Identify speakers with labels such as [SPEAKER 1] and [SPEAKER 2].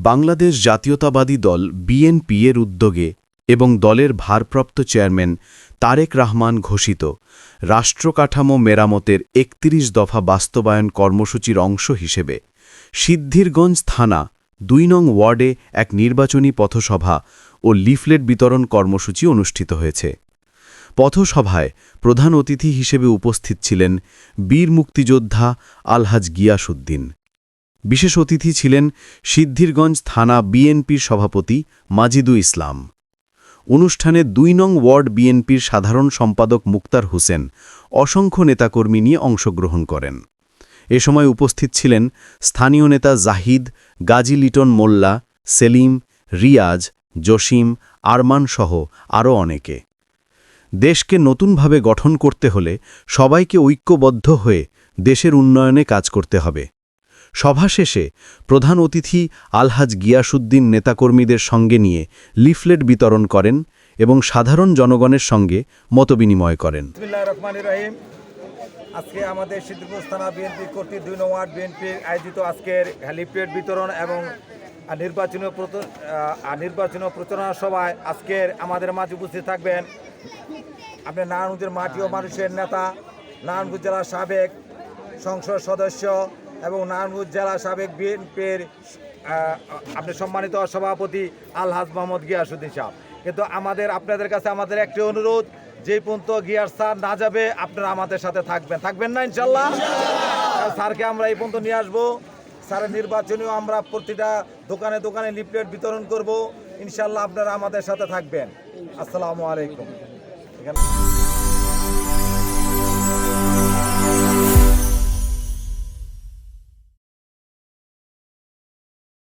[SPEAKER 1] বাংলাদেশ জাতীয়তাবাদী দল বিএনপি এর উদ্যোগে এবং দলের ভারপ্রাপ্ত চেয়ারম্যান তারেক রহমান ঘোষিত রাষ্ট্রকাঠামো মেরামতের একত্রিশ দফা বাস্তবায়ন কর্মসূচির অংশ হিসেবে সিদ্ধিরগঞ্জ থানা দুই নং ওয়ার্ডে এক নির্বাচনী পথসভা ও লিফলেট বিতরণ কর্মসূচি অনুষ্ঠিত হয়েছে। পথসভায় প্রধান অতিথি হিসেবে উপস্থিত ছিলেন বীর মুক্তিযোদ্ধা আলহাজ গিয়াসুদ্দিন বিশেষ অতিথি ছিলেন সিদ্ধিরগঞ্জ থানা বিএনপির সভাপতি মাজিদু ইসলাম। অনুষ্ঠানে দুই নং ওয়ার্ড বিএনপির সাধারণ সম্পাদক মুক্তার হোসেন অসংখ্য নেতাকর্মী নিয়ে অংশগ্রহণ করেন। এ সময় উপস্থিত ছিলেন স্থানীয় নেতা জাহিদ, গাজী লিটন মোল্লা, সেলিম, রিয়াজ, জসিম, আরমান সহ আরও অনেকে। দেশকে নতুনভাবে গঠন করতে হলে সবাইকে ঐক্যবদ্ধ হয়ে দেশের উন্নয়নে কাজ করতে হবে। সভা শেষে প্রধান অতিথি আলহাজ গিয়াসুদ্দিন নেতাকর্মীদের সঙ্গে নিয়ে লিফলেট বিতরণ করেন এবং সাধারণ জনগণের সঙ্গে মতবিনিময় করেন।
[SPEAKER 2] আজকে আমাদের সিদ্ধিপুর থানা বিএনপি কর্তৃক দুই নং ওয়ার্ড বিএনপির আয়োজিত আজকের লিফলেট বিতরণ এবং প্রচ- আহ, প্রচারণা সভায় আজকের আমাদের মাঝে উপস্থিত থাকবেন আপনার নারায়ণগঞ্জের মাটি ও মানুষের নেতা নারায়ণগঞ্জ জেলার সাবেক সংসদ সদস্য এবং নারায়ণগঞ্জ জেলা সাবেক বিএনপির আপনি সম্মানিত সভাপতি আলহাজ মোহাম্মদ গিয়াসুদ্দিন সাহেব। কিন্তু আমাদের, আপনাদের কাছে আমাদের একটি অনুরোধ, যে পর্যন্ত গিয়ার স্যার না যাবে, আপনারা আমাদের সাথে থাকবেন। থাকবেন না ইনশাল্লাহ স্যারকে আমরা এই পর্যন্ত নিয়ে আসব। স্যারের নির্বাচনীয় আমরা প্রতিটা দোকানে দোকানে লিফলেট বিতরণ করব। ইনশাল্লাহ আপনারা আমাদের সাথে থাকবেন। আসসালামু আলাইকুম। এখানে